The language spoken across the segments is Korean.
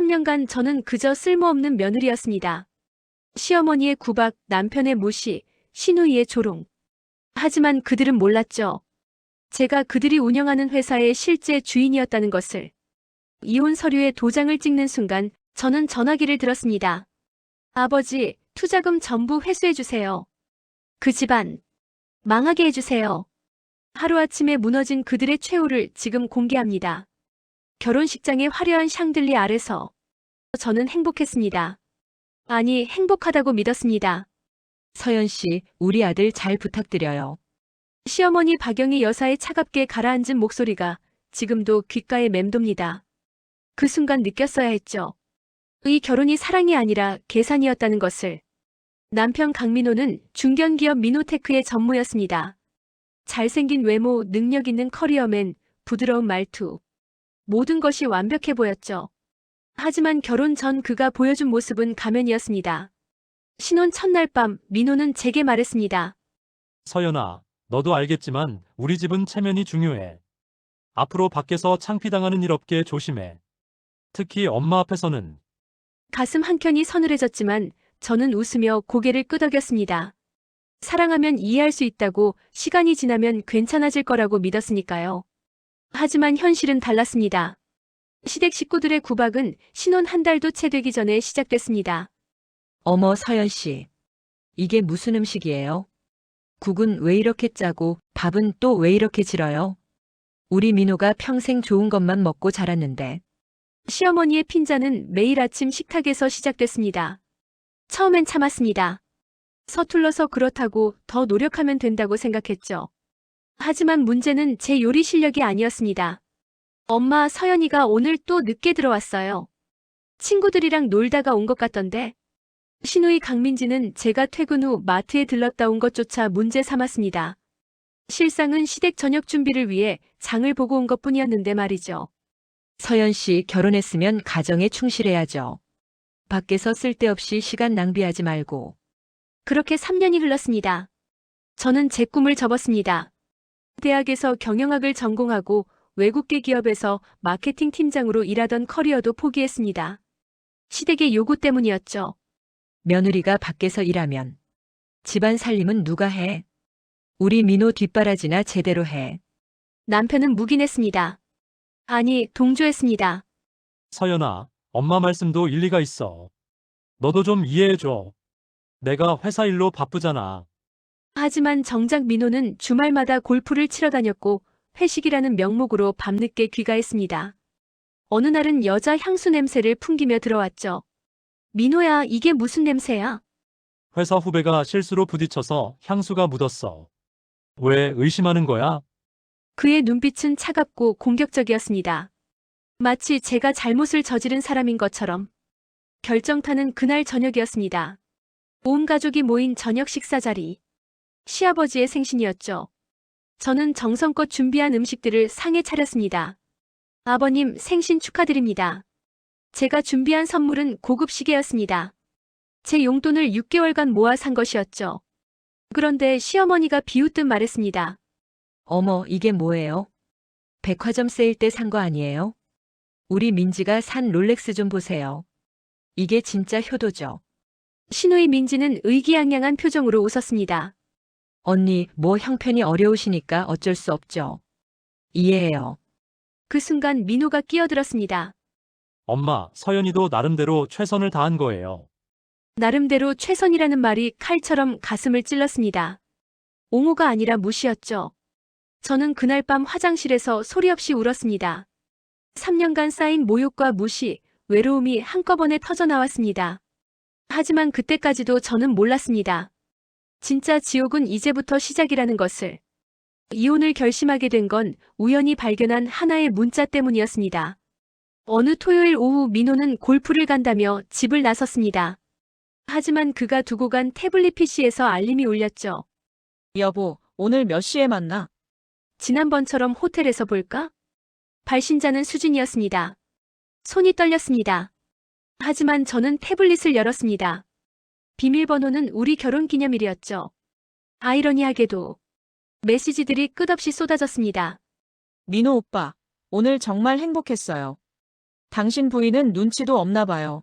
3년간 저는 그저 쓸모없는 며느리였습니다. 시어머니의 구박, 남편의 무시, 시누이의 조롱. 하지만 그들은 몰랐죠. 제가 그들이 운영하는 회사의 실제 주인이었다는 것을. 이혼 서류에 도장을 찍는 순간 저는 전화기를 들었습니다. 아버지, 투자금 전부 회수해주세요. 그 집안, 망하게 해주세요. 하루아침에 무너진 그들의 최후를 지금 공개합니다. 결혼식장의 화려한 샹들리 아래서 저는 행복했습니다. 아니, 행복하다고 믿었습니다. 서연 씨, 우리 아들 잘 부탁드려요. 시어머니 박영희 여사의 차갑게 가라앉은 목소리가 지금도 귓가에 맴돕니다. 그 순간 느꼈어야 했죠. 이 결혼이 사랑이 아니라 계산이었다는 것을. 남편 강민호는 중견기업 미노테크의 전무였습니다. 잘생긴 외모, 능력 있는 커리어맨, 부드러운 말투. 모든 것이 완벽해 보였죠. 하지만 결혼 전 그가 보여준 모습은 가면이었습니다. 신혼 첫날 밤 민호는 제게 말했습니다. 서연아, 너도 알겠지만 우리 집은 체면이 중요해. 앞으로 밖에서 창피당하는 일 없게 조심해. 특히 엄마 앞에서는 가슴 한켠이 서늘해졌지만 저는 웃으며 고개를 끄덕였습니다. 사랑하면 이해할 수 있다고 시간이 지나면 괜찮아질 거라고 믿었으니까요. 하지만 현실은 달랐습니다. 시댁 식구들의 구박은 신혼 한 달도 채 되기 전에 시작됐습니다. 어머, 서연 씨. 이게 무슨 음식이에요? 국은 왜 이렇게 짜고 밥은 또 왜 이렇게 질어요? 우리 민호가 평생 좋은 것만 먹고 자랐는데. 시어머니의 핀잔은 매일 아침 식탁에서 시작됐습니다. 처음엔 참았습니다. 서툴러서 그렇다고 더 노력하면 된다고 생각했죠. 하지만 문제는 제 요리 실력이 아니었습니다. 엄마 서연이가 오늘 또 늦게 들어왔어요. 친구들이랑 놀다가 온 것 같던데. 신우이 강민지는 제가 퇴근 후 마트에 들렀다 온 것조차 문제 삼았습니다. 실상은 시댁 저녁 준비를 위해 장을 보고 온 것 뿐이었는데 말이죠. 서연 씨 결혼했으면 가정에 충실해야죠. 밖에서 쓸데없이 시간 낭비하지 말고. 그렇게 3년이 흘렀습니다. 저는 제 꿈을 접었습니다. 대학에서 경영학을 전공하고 외국계 기업에서 마케팅 팀장으로 일하던 커리어도 포기했습니다. 시댁의 요구 때문이었죠. 며느리가 밖에서 일하면. 집안 살림은 누가 해? 우리 민호 뒷바라지나 제대로 해. 남편은 묵인했습니다. 아니, 동조했습니다. 서연아, 엄마 말씀도 일리가 있어. 너도 좀 이해해줘. 내가 회사 일로 바쁘잖아. 하지만 정작 민호는 주말마다 골프를 치러 다녔고 회식이라는 명목으로 밤늦게 귀가했습니다. 어느 날은 여자 향수 냄새를 풍기며 들어왔죠. 민호야, 이게 무슨 냄새야? 회사 후배가 실수로 부딪혀서 향수가 묻었어. 왜 의심하는 거야? 그의 눈빛은 차갑고 공격적이었습니다. 마치 제가 잘못을 저지른 사람인 것처럼. 결정타는 그날 저녁이었습니다. 온 가족이 모인 저녁 식사 자리. 시아버지의 생신이었죠. 저는 정성껏 준비한 음식들을 상에 차렸습니다. 아버님 생신 축하드립니다. 제가 준비한 선물은 고급 시계였습니다. 제 용돈을 6개월간 모아 산 것이었죠. 그런데 시어머니가 비웃듯 말했습니다. 어머, 이게 뭐예요? 백화점 세일 때 산 거 아니에요? 우리 민지가 산 롤렉스 좀 보세요. 이게 진짜 효도죠. 신우이 민지는 의기양양한 표정으로 웃었습니다. 언니, 뭐 형편이 어려우시니까 어쩔 수 없죠. 이해해요. 그 순간 민호가 끼어들었습니다. 엄마, 서연이도 나름대로 최선을 다한 거예요. 나름대로 최선이라는 말이 칼처럼 가슴을 찔렀습니다. 옹호가 아니라 무시였죠. 저는 그날 밤 화장실에서 소리 없이 울었습니다. 3년간 쌓인 모욕과 무시, 외로움이 한꺼번에 터져 나왔습니다. 하지만 그때까지도 저는 몰랐습니다. 진짜 지옥은 이제부터 시작이라는 것을. 이혼을 결심하게 된 건 우연히 발견한 하나의 문자 때문이었습니다. 어느 토요일 오후 민호는 골프를 간다며 집을 나섰습니다. 하지만 그가 두고 간 태블릿 PC에서 알림이 울렸죠. 여보, 오늘 몇 시에 만나? 지난번처럼 호텔에서 볼까? 발신자는 수진이었습니다. 손이 떨렸습니다. 하지만 저는 태블릿을 열었습니다. 비밀번호는 우리 결혼 기념일이었죠. 아이러니하게도 메시지들이 끝없이 쏟아졌습니다. 민호 오빠, 오늘 정말 행복했어요. 당신 부인은 눈치도 없나 봐요.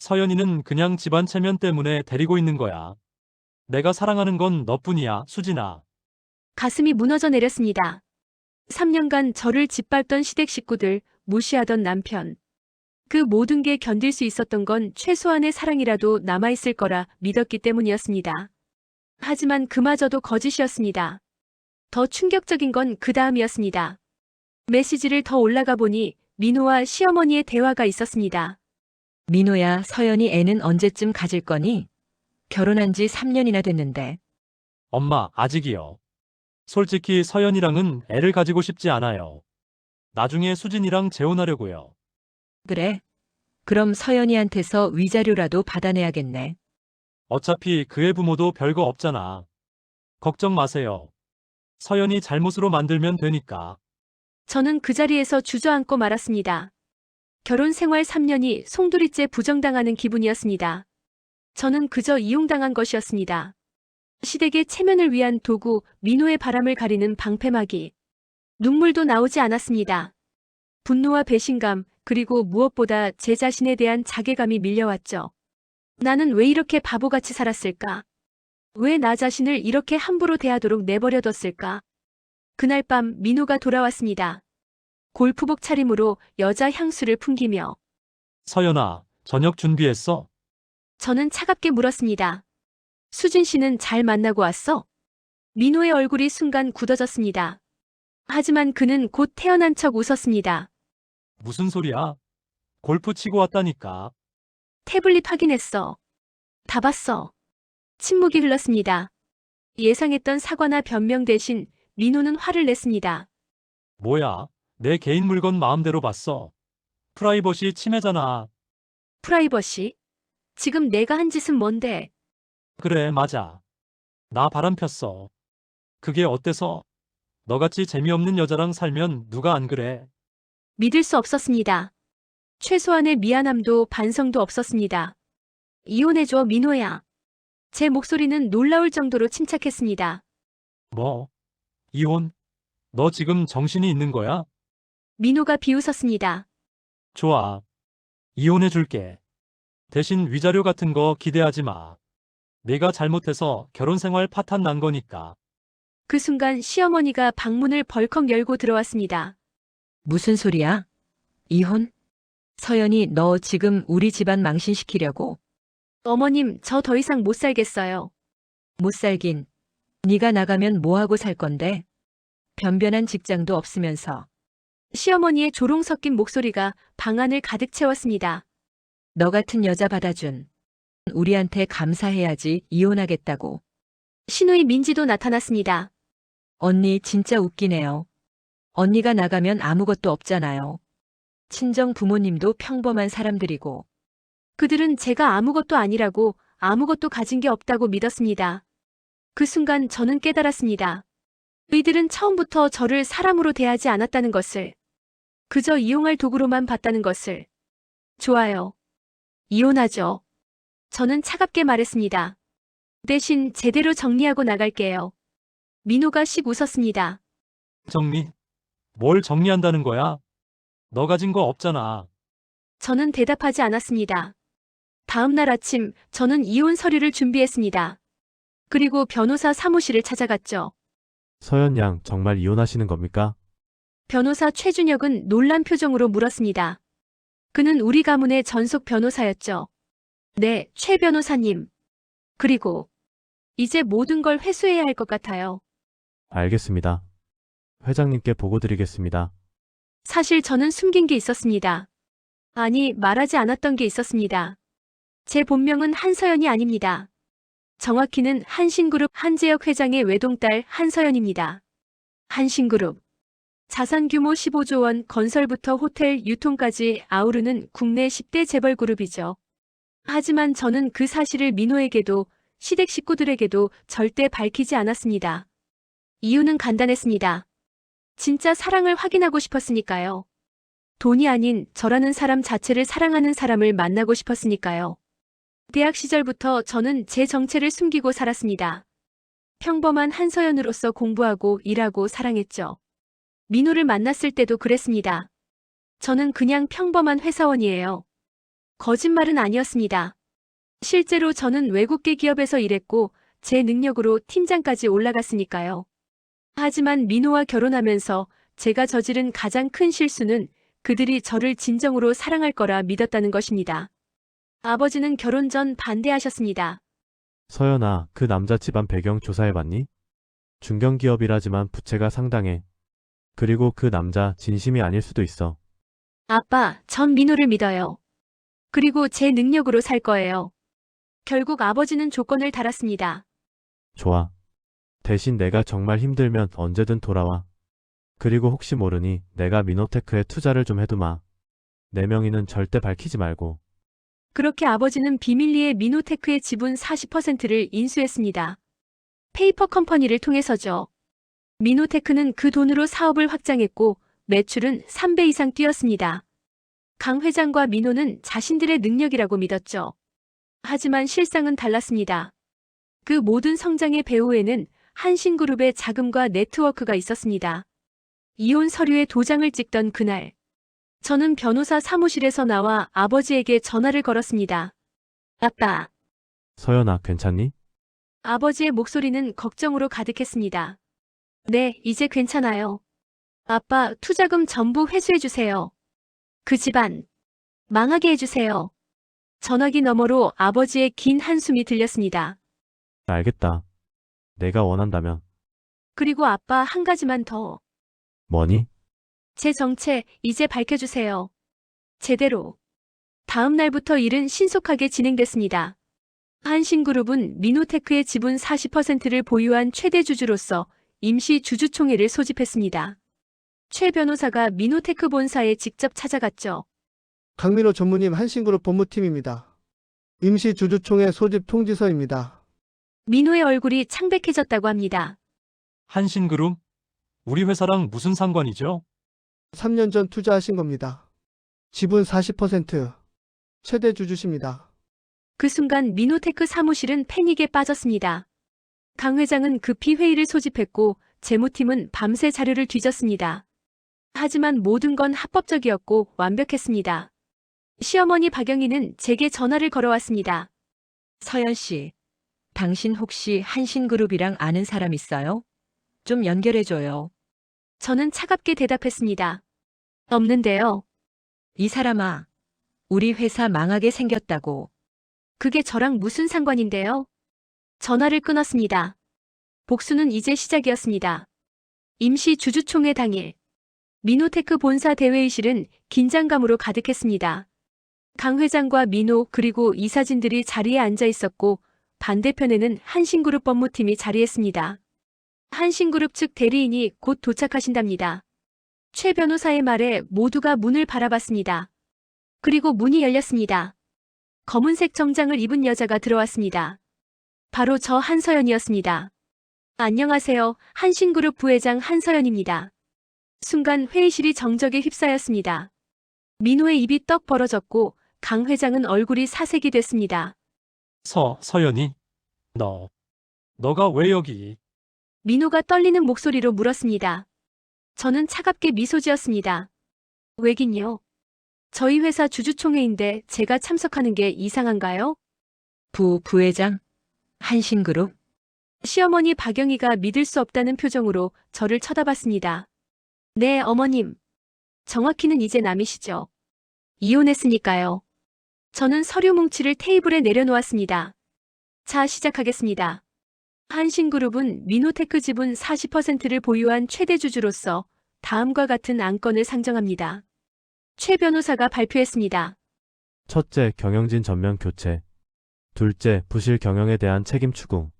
서연이는 그냥 집안 체면 때문에 데리고 있는 거야. 내가 사랑하는 건 너뿐이야, 수진아. 가슴이 무너져 내렸습니다. 3년간 저를 짓밟던 시댁 식구들, 무시하던 남편. 그 모든 게 견딜 수 있었던 건 최소한의 사랑이라도 남아있을 거라 믿었기 때문이었습니다. 하지만 그마저도 거짓이었습니다. 더 충격적인 건 그 다음이었습니다. 메시지를 더 올라가 보니 민호와 시어머니의 대화가 있었습니다. 민호야, 서연이 애는 언제쯤 가질 거니? 결혼한 지 3년이나 됐는데. 엄마, 아직이요. 솔직히 서연이랑은 애를 가지고 싶지 않아요. 나중에 수진이랑 재혼하려고요. 그래. 그럼 서연이한테서 위자료라도 받아내야겠네. 어차피 그의 부모도 별거 없잖아. 걱정 마세요. 서연이 잘못으로 만들면 되니까. 저는 그 자리에서 주저앉고 말았습니다. 결혼 생활 3년이 송두리째 부정당하는 기분이었습니다. 저는 그저 이용당한 것이었습니다. 시댁의 체면을 위한 도구, 민호의 바람을 가리는 방패막이. 눈물도 나오지 않았습니다. 분노와 배신감, 그리고 무엇보다 제 자신에 대한 자괴감이 밀려왔죠. 나는 왜 이렇게 바보같이 살았을까? 왜 나 자신을 이렇게 함부로 대하도록 내버려뒀을까? 그날 밤 민호가 돌아왔습니다. 골프복 차림으로 여자 향수를 풍기며 서연아, 저녁 준비했어? 저는 차갑게 물었습니다. 수진 씨는 잘 만나고 왔어? 민호의 얼굴이 순간 굳어졌습니다. 하지만 그는 곧 태어난 척 웃었습니다. 무슨 소리야? 골프 치고 왔다니까. 태블릿 확인했어. 다 봤어. 침묵이 흘렀습니다. 예상했던 사과나 변명 대신 민호는 화를 냈습니다. 뭐야, 내 개인 물건 마음대로 봤어. 프라이버시 침해잖아. 프라이버시? 지금 내가 한 짓은 뭔데? 그래, 맞아. 나 바람 폈어. 그게 어때서? 너같이 재미없는 여자랑 살면 누가 안 그래? 믿을 수 없었습니다. 최소한의 미안함도 반성도 없었습니다. 이혼해줘, 민호야. 제 목소리는 놀라울 정도로 침착했습니다. 뭐? 이혼? 너 지금 정신이 있는 거야? 민호가 비웃었습니다. 좋아. 이혼해 줄게. 대신 위자료 같은 거 기대하지 마. 내가 잘못해서 결혼 생활 파탄 난 거니까. 그 순간 시어머니가 방문을 벌컥 열고 들어왔습니다. 무슨 소리야? 이혼? 서연이 너 지금 우리 집안 망신시키려고? 어머님, 저 더 이상 못 살겠어요. 못 살긴. 네가 나가면 뭐하고 살 건데? 변변한 직장도 없으면서. 시어머니의 조롱 섞인 목소리가 방 안을 가득 채웠습니다. 너 같은 여자 받아준. 우리한테 감사해야지 이혼하겠다고. 신우이 민지도 나타났습니다. 언니 진짜 웃기네요. 언니가 나가면 아무것도 없잖아요. 친정 부모님도 평범한 사람들이고. 그들은 제가 아무것도 아니라고 아무것도 가진 게 없다고 믿었습니다. 그 순간 저는 깨달았습니다. 이들은 처음부터 저를 사람으로 대하지 않았다는 것을. 그저 이용할 도구로만 봤다는 것을. 좋아요. 이혼하죠. 저는 차갑게 말했습니다. 대신 제대로 정리하고 나갈게요. 민호가 씩 웃었습니다. 정리? 뭘 정리한다는 거야? 너 가진 거 없잖아. 저는 대답하지 않았습니다. 다음 날 아침 저는 이혼 서류를 준비했습니다. 그리고 변호사 사무실을 찾아갔죠. 서연 양 정말 이혼하시는 겁니까? 변호사 최준혁은 놀란 표정으로 물었습니다. 그는 우리 가문의 전속 변호사였죠. 네, 최 변호사님. 그리고 이제 모든 걸 회수해야 할 것 같아요. 알겠습니다. 회장님께 보고 드리겠습니다. 사실 저는 숨긴 게 있었습니다. 아니, 말하지 않았던 게 있었습니다. 제 본명은 한서연이 아닙니다. 정확히는 한신그룹 한재혁 회장의 외동딸 한서연입니다. 한신그룹. 자산 규모 15조 원 건설부터 호텔 유통까지 아우르는 국내 10대 재벌 그룹이죠. 하지만 저는 그 사실을 민호에게도 시댁 식구들에게도 절대 밝히지 않았습니다. 이유는 간단했습니다. 진짜 사랑을 확인하고 싶었으니까요. 돈이 아닌 저라는 사람 자체를 사랑하는 사람을 만나고 싶었으니까요. 대학 시절부터 저는 제 정체를 숨기고 살았습니다. 평범한 한서연으로서 공부하고 일하고 사랑했죠. 민호를 만났을 때도 그랬습니다. 저는 그냥 평범한 회사원이에요. 거짓말은 아니었습니다. 실제로 저는 외국계 기업에서 일했고 제 능력으로 팀장까지 올라갔으니까요. 하지만 민호와 결혼하면서 제가 저지른 가장 큰 실수는 그들이 저를 진정으로 사랑할 거라 믿었다는 것입니다. 아버지는 결혼 전 반대하셨습니다. 서연아, 그 남자 집안 배경 조사해봤니? 중견기업이라지만 부채가 상당해. 그리고 그 남자 진심이 아닐 수도 있어. 아빠, 전 민호를 믿어요. 그리고 제 능력으로 살 거예요. 결국 아버지는 조건을 달았습니다. 좋아. 대신 내가 정말 힘들면 언제든 돌아와. 그리고 혹시 모르니 내가 미노테크에 투자를 좀 해두마. 내 명의는 절대 밝히지 말고. 그렇게 아버지는 비밀리에 미노테크의 지분 40%를 인수했습니다. 페이퍼 컴퍼니를 통해서죠. 미노테크는 그 돈으로 사업을 확장했고 매출은 3배 이상 뛰었습니다. 강 회장과 민호는 자신들의 능력이라고 믿었죠. 하지만 실상은 달랐습니다. 그 모든 성장의 배후에는 한신그룹의 자금과 네트워크가 있었습니다. 이혼 서류에 도장을 찍던 그날, 저는 변호사 사무실에서 나와 아버지에게 전화를 걸었습니다. 아빠, 서연아, 괜찮니? 아버지의 목소리는 걱정으로 가득했습니다. 네, 이제 괜찮아요. 아빠, 투자금 전부 회수해주세요. 그 집안, 망하게 해주세요. 전화기 너머로 아버지의 긴 한숨이 들렸습니다. 알겠다. 내가 원한다면. 그리고 아빠 한 가지만 더. 뭐니? 제 정체 이제 밝혀주세요. 제대로. 다음 날부터 일은 신속하게 진행됐습니다. 한신그룹은 미노테크의 지분 40%를 보유한 최대 주주로서 임시 주주총회를 소집했습니다. 최 변호사가 미노테크 본사에 직접 찾아갔죠. 강민호 전무님 한신그룹 법무팀입니다. 임시 주주총회 소집 통지서입니다. 민호의 얼굴이 창백해졌다고 합니다. 한신그룹? 우리 회사랑 무슨 상관이죠? 3년 전 투자하신 겁니다. 지분 40% 최대 주주십니다. 그 순간 미노테크 사무실은 패닉에 빠졌습니다. 강 회장은 급히 회의를 소집했고 재무팀은 밤새 자료를 뒤졌습니다. 하지만 모든 건 합법적이었고 완벽했습니다. 시어머니 박영희는 제게 전화를 걸어왔습니다. 서연 씨, 당신 혹시 한신그룹이랑 아는 사람 있어요? 좀 연결해줘요. 저는 차갑게 대답했습니다. 없는데요. 이 사람아, 우리 회사 망하게 생겼다고. 그게 저랑 무슨 상관인데요? 전화를 끊었습니다. 복수는 이제 시작이었습니다. 임시 주주총회 당일. 미노테크 본사 대회의실은 긴장감으로 가득했습니다. 강 회장과 민호 그리고 이사진들이 자리에 앉아 있었고 반대편에는 한신그룹 법무팀이 자리했습니다. 한신그룹 측 대리인이 곧 도착하신답니다. 최 변호사의 말에 모두가 문을 바라봤습니다. 그리고 문이 열렸습니다. 검은색 정장을 입은 여자가 들어왔습니다. 바로 저 한서연이었습니다. 안녕하세요. 한신그룹 부회장 한서연입니다. 순간 회의실이 정적에 휩싸였습니다. 민호의 입이 떡 벌어졌고 강 회장은 얼굴이 사색이 됐습니다. 서, 서연이? 너. 너가 왜 여기? 민호가 떨리는 목소리로 물었습니다. 저는 차갑게 미소 지었습니다. 왜긴요? 저희 회사 주주총회인데 제가 참석하는 게 이상한가요? 부, 부회장? 한신그룹? 시어머니 박영희가 믿을 수 없다는 표정으로 저를 쳐다봤습니다. 네, 어머님. 정확히는 이제 남이시죠. 이혼했으니까요. 저는 서류 뭉치를 테이블에 내려놓았습니다. 자, 시작하겠습니다. 한신그룹은 미노테크 지분 40%를 보유한 최대 주주로서 다음과 같은 안건을 상정합니다. 최 변호사가 발표했습니다. 첫째, 경영진 전면 교체. 둘째, 부실 경영에 대한 책임 추궁.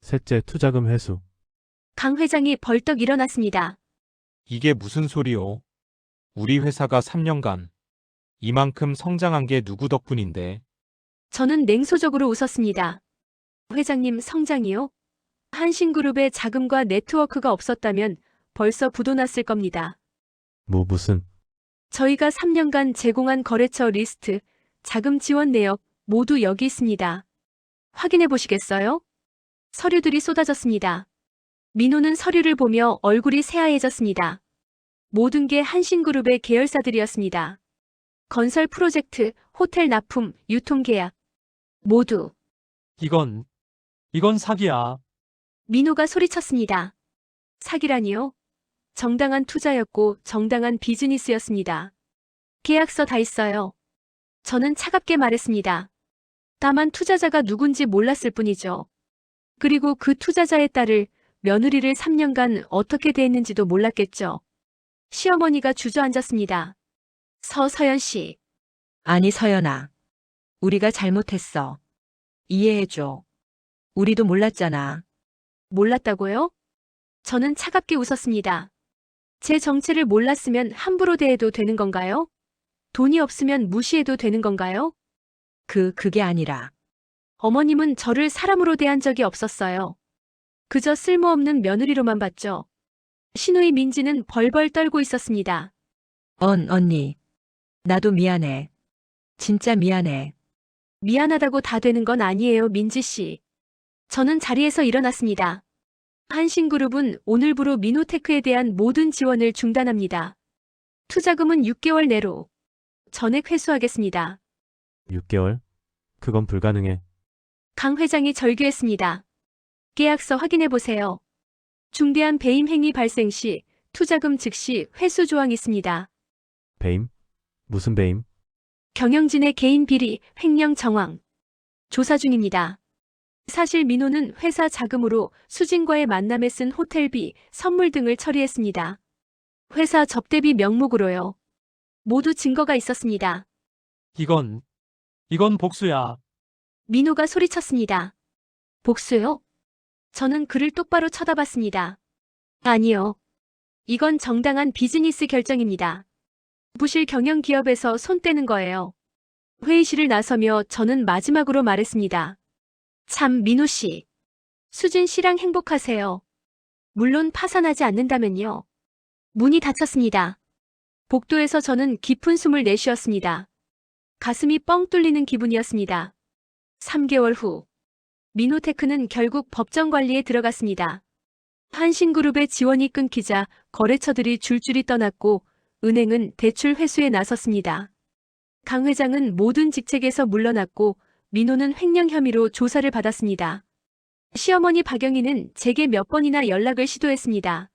셋째, 투자금 회수. 강 회장이 벌떡 일어났습니다. 이게 무슨 소리요? 우리 회사가 3년간 이만큼 성장한 게 누구 덕분인데? 저는 냉소적으로 웃었습니다. 회장님 성장이요? 한신그룹의 자금과 네트워크가 없었다면 벌써 부도났을 겁니다. 뭐 무슨 저희가 3년간 제공한 거래처 리스트, 자금 지원 내역 모두 여기 있습니다. 확인해 보시겠어요? 서류들이 쏟아졌습니다. 민호는 서류를 보며 얼굴이 새하얘졌습니다. 모든 게 한신그룹의 계열사들이었습니다. 건설 프로젝트, 호텔 납품, 유통계약. 모두. 이건, 이건 사기야. 민호가 소리쳤습니다. 사기라니요? 정당한 투자였고 정당한 비즈니스였습니다. 계약서 다 있어요. 저는 차갑게 말했습니다. 다만 투자자가 누군지 몰랐을 뿐이죠. 그리고 그 투자자의 딸을 며느리를 3년간 어떻게 대했는지도 몰랐겠죠. 시어머니가 주저앉았습니다. 서서연 씨, 아니, 서연아. 우리가 잘못했어. 이해해줘. 우리도 몰랐잖아. 몰랐다고요? 저는 차갑게 웃었습니다. 제 정체를 몰랐으면 함부로 대해도 되는 건가요? 돈이 없으면 무시해도 되는 건가요? 그, 그게 아니라. 어머님은 저를 사람으로 대한 적이 없었어요. 그저 쓸모없는 며느리로만 봤죠. 신우이 민지는 벌벌 떨고 있었습니다. 언, 언니. 나도 미안해. 진짜 미안해. 미안하다고 다 되는 건 아니에요, 민지 씨. 저는 자리에서 일어났습니다. 한신그룹은 오늘부로 미노테크에 대한 모든 지원을 중단합니다. 투자금은 6개월 내로 전액 회수하겠습니다. 6개월? 그건 불가능해. 강 회장이 절규했습니다. 계약서 확인해 보세요. 중대한 배임 행위 발생 시 투자금 즉시 회수 조항이 있습니다. 배임? 무슨 배임? 경영진의 개인 비리, 횡령 정황. 조사 중입니다. 사실 민호는 회사 자금으로 수진과의 만남에 쓴 호텔비, 선물 등을 처리했습니다. 회사 접대비 명목으로요. 모두 증거가 있었습니다. 이건, 이건 복수야. 민호가 소리쳤습니다. 복수요? 저는 그를 똑바로 쳐다봤습니다. 아니요. 이건 정당한 비즈니스 결정입니다. 부실 경영 기업에서 손 떼는 거예요. 회의실을 나서며 저는 마지막으로 말했습니다. 참, 민호 씨. 수진 씨랑 행복하세요. 물론 파산하지 않는다면요. 문이 닫혔습니다. 복도에서 저는 깊은 숨을 내쉬었습니다. 가슴이 뻥 뚫리는 기분이었습니다. 3개월 후, 미노테크는 결국 법정 관리에 들어갔습니다. 한신그룹의 지원이 끊기자 거래처들이 줄줄이 떠났고 은행은 대출 회수에 나섰습니다. 강 회장은 모든 직책에서 물러났고 민호는 횡령 혐의로 조사를 받았습니다. 시어머니 박영희는 제게 몇 번이나 연락을 시도했습니다.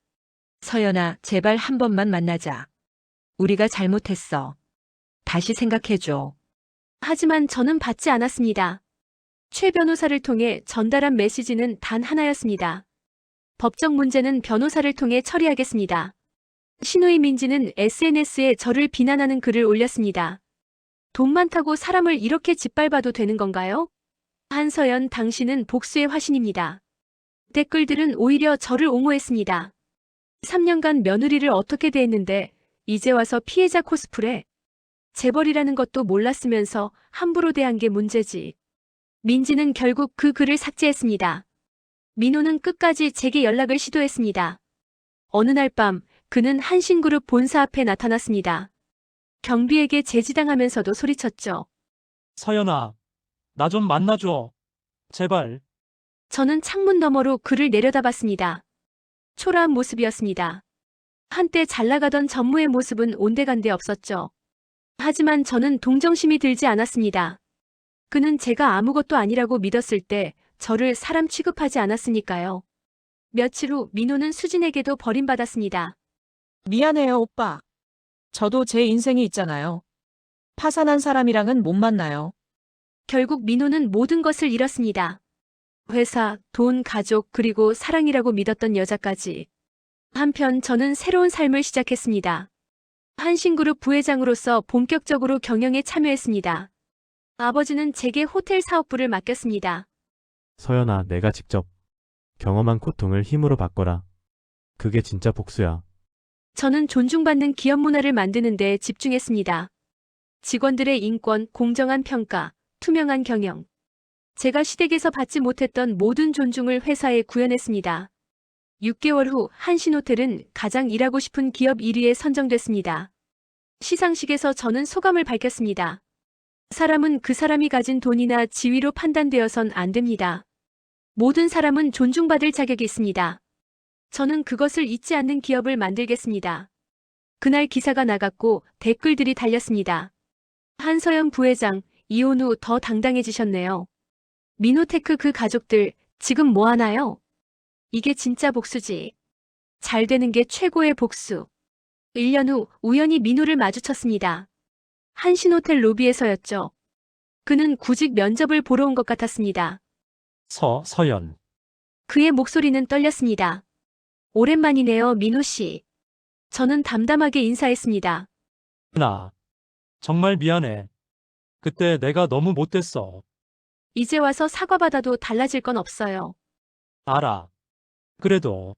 서연아, 제발 한 번만 만나자. 우리가 잘못했어. 다시 생각해줘. 하지만 저는 받지 않았습니다. 최 변호사를 통해 전달한 메시지는 단 하나였습니다. 법적 문제는 변호사를 통해 처리하겠습니다. 신우이 민지는 SNS에 저를 비난하는 글을 올렸습니다. 돈 많다고 사람을 이렇게 짓밟아도 되는 건가요? 한서연 당신은 복수의 화신입니다. 댓글들은 오히려 저를 옹호했습니다. 3년간 며느리를 어떻게 대했는데 이제 와서 피해자 코스프레? 재벌이라는 것도 몰랐으면서 함부로 대한 게 문제지. 민지는 결국 그 글을 삭제했습니다. 민호는 끝까지 제게 연락을 시도했습니다. 어느 날 밤 그는 한신그룹 본사 앞에 나타났습니다. 경비에게 제지당하면서도 소리쳤죠. 서연아, 나 좀 만나줘. 제발. 저는 창문 너머로 그를 내려다봤습니다. 초라한 모습이었습니다. 한때 잘 나가던 전무의 모습은 온데간데 없었죠. 하지만 저는 동정심이 들지 않았습니다. 그는 제가 아무것도 아니라고 믿었을 때 저를 사람 취급하지 않았으니까요. 며칠 후 민호는 수진에게도 버림받았습니다. 미안해요, 오빠. 저도 제 인생이 있잖아요. 파산한 사람이랑은 못 만나요. 결국 민호는 모든 것을 잃었습니다. 회사, 돈, 가족, 그리고 사랑이라고 믿었던 여자까지. 한편 저는 새로운 삶을 시작했습니다. 한신그룹 부회장으로서 본격적으로 경영에 참여했습니다. 아버지는 제게 호텔 사업부를 맡겼습니다. 서연아, 내가 직접 경험한 고통을 힘으로 바꿔라. 그게 진짜 복수야. 저는 존중받는 기업 문화를 만드는 데 집중했습니다. 직원들의 인권, 공정한 평가, 투명한 경영. 제가 시댁에서 받지 못했던 모든 존중을 회사에 구현했습니다. 6개월 후 한신호텔은 가장 일하고 싶은 기업 1위에 선정됐습니다. 시상식에서 저는 소감을 밝혔습니다. 사람은 그 사람이 가진 돈이나 지위로 판단되어선 안 됩니다. 모든 사람은 존중받을 자격이 있습니다. 저는 그것을 잊지 않는 기업을 만들겠습니다. 그날 기사가 나갔고 댓글들이 달렸습니다. 한서연 부회장, 이혼 후 더 당당해지셨네요. 미노테크 그 가족들, 지금 뭐 하나요? 이게 진짜 복수지. 잘 되는 게 최고의 복수. 1년 후 우연히 민호를 마주쳤습니다. 한신호텔 로비에서였죠. 그는 구직 면접을 보러 온 것 같았습니다. 서, 서연. 그의 목소리는 떨렸습니다. 오랜만이네요, 민호 씨. 저는 담담하게 인사했습니다. 나. 정말 미안해. 그때 내가 너무 못됐어. 이제 와서 사과받아도 달라질 건 없어요. 알아. 그래도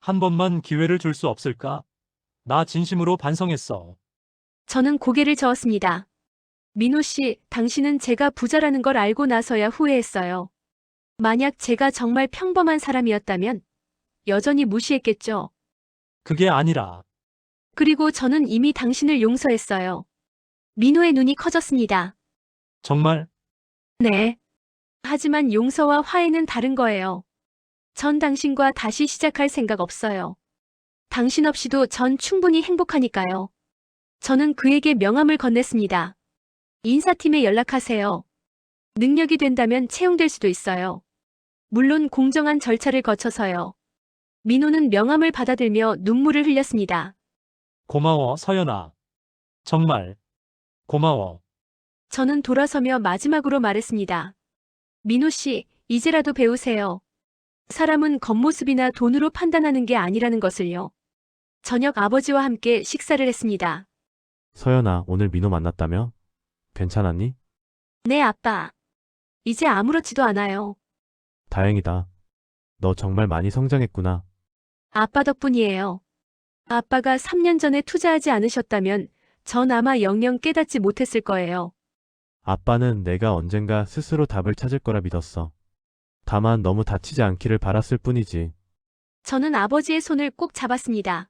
한 번만 기회를 줄 수 없을까? 나 진심으로 반성했어. 저는 고개를 저었습니다. 민호 씨, 당신은 제가 부자라는 걸 알고 나서야 후회했어요. 만약 제가 정말 평범한 사람이었다면 여전히 무시했겠죠. 그게 아니라 그리고 저는 이미 당신을 용서했어요. 민호의 눈이 커졌습니다. 정말 네. 하지만 용서와 화해는 다른 거예요. 전 당신과 다시 시작할 생각 없어요. 당신 없이도 전 충분히 행복하니까요. 저는 그에게 명함을 건넸습니다. 인사팀에 연락하세요. 능력이 된다면 채용될 수도 있어요. 물론 공정한 절차를 거쳐서요. 민호는 명함을 받아들며 눈물을 흘렸습니다. 고마워, 서연아. 정말 고마워. 저는 돌아서며 마지막으로 말했습니다. 민호 씨, 이제라도 배우세요. 사람은 겉모습이나 돈으로 판단하는 게 아니라는 것을요. 저녁 아버지와 함께 식사를 했습니다. 서연아, 오늘 민호 만났다며? 괜찮았니? 네, 아빠. 이제 아무렇지도 않아요. 다행이다. 너 정말 많이 성장했구나. 아빠 덕분이에요. 아빠가 3년 전에 투자하지 않으셨다면 전 아마 영영 깨닫지 못했을 거예요. 아빠는 내가 언젠가 스스로 답을 찾을 거라 믿었어. 다만 너무 다치지 않기를 바랐을 뿐이지. 저는 아버지의 손을 꼭 잡았습니다.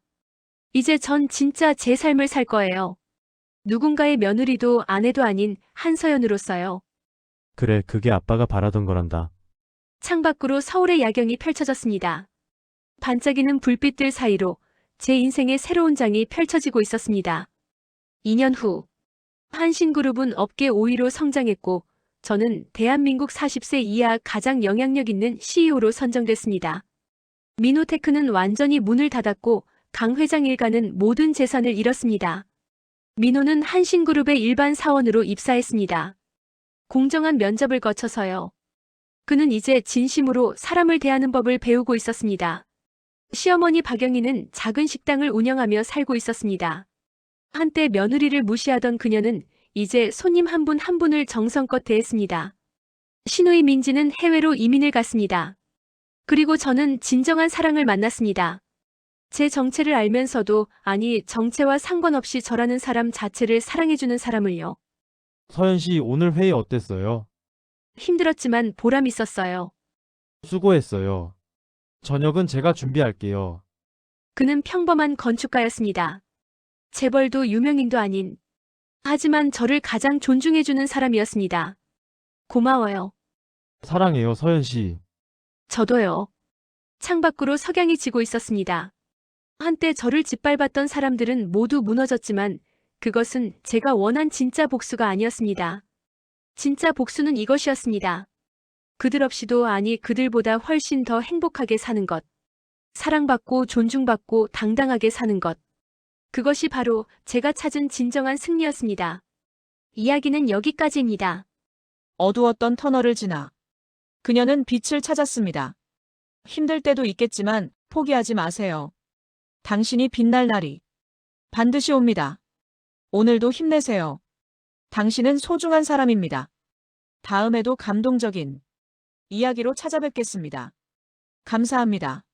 이제 전 진짜 제 삶을 살 거예요. 누군가의 며느리도 아내도 아닌 한서연으로서요. 그래, 그게 아빠가 바라던 거란다. 창밖으로 서울의 야경이 펼쳐졌습니다. 반짝이는 불빛들 사이로 제 인생의 새로운 장이 펼쳐지고 있었습니다. 2년 후, 한신그룹은 업계 5위로 성장했고, 저는 대한민국 40세 이하 가장 영향력 있는 CEO로 선정됐습니다. 미노테크는 완전히 문을 닫았고, 강 회장 일가는 모든 재산을 잃었습니다. 민호는 한신그룹의 일반 사원으로 입사했습니다. 공정한 면접을 거쳐서요. 그는 이제 진심으로 사람을 대하는 법을 배우고 있었습니다. 시어머니 박영희는 작은 식당을 운영하며 살고 있었습니다. 한때 며느리를 무시하던 그녀는 이제 손님 한분한 분을 정성껏 대했습니다. 신우이 민지는 해외로 이민을 갔습니다. 그리고 저는 진정한 사랑을 만났습니다. 제 정체를 알면서도 아니 정체와 상관없이 저라는 사람 자체를 사랑해주는 사람을요. 서현 씨 오늘 회의 어땠어요? 힘들었지만 보람 있었어요. 수고했어요. 저녁은 제가 준비할게요. 그는 평범한 건축가였습니다. 재벌도 유명인도 아닌. 하지만 저를 가장 존중해주는 사람이었습니다. 고마워요. 사랑해요, 서현 씨. 저도요. 창밖으로 석양이 지고 있었습니다. 한때 저를 짓밟았던 사람들은 모두 무너졌지만 그것은 제가 원한 진짜 복수가 아니었습니다. 진짜 복수는 이것이었습니다. 그들 없이도 아니 그들보다 훨씬 더 행복하게 사는 것. 사랑받고 존중받고 당당하게 사는 것. 그것이 바로 제가 찾은 진정한 승리였습니다. 이야기는 여기까지입니다. 어두웠던 터널을 지나 그녀는 빛을 찾았습니다. 힘들 때도 있겠지만 포기하지 마세요. 당신이 빛날 날이 반드시 옵니다. 오늘도 힘내세요. 당신은 소중한 사람입니다. 다음에도 감동적인 이야기로 찾아뵙겠습니다. 감사합니다.